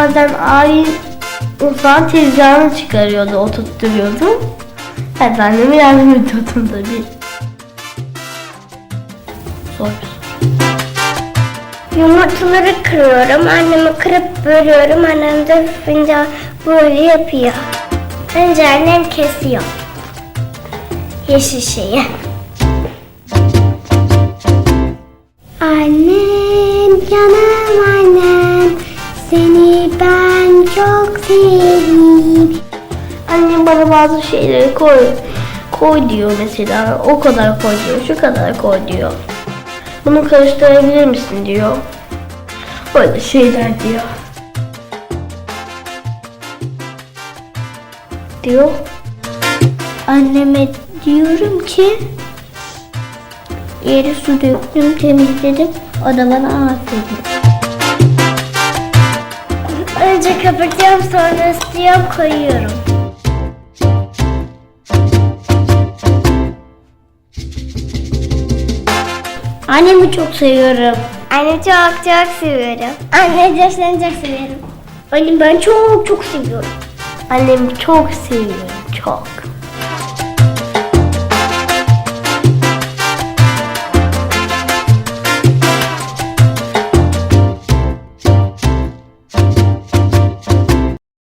bazen ay mutfağın tezgahını çıkarıyordu, oturtturuyordu. De anneme yardım ediyordum tabii. Zor. Yumurtaları kırıyorum. Annemi kırıp bölüyorum. Annem de fincan böyle yapıyor. Önce annem kesiyor. Yeşil şeyi. Annem canım sevdim. Annem bana bazı şeyleri koy, koy diyor mesela. O kadar koy diyor, şu kadar koy diyor. Bunu karıştırabilir misin diyor. Böyle şeyler diyor. Diyor. Anneme diyorum ki yeri su döktüm temizledim o da bana aferin. Önce kapatıyorum sonra ısıtıyorum koyuyorum. Annemi çok seviyorum. Annemi çok çok seviyorum. Anne seni çok seviyorum. Annemi ben çok çok seviyorum. Annemi çok seviyorum, çok.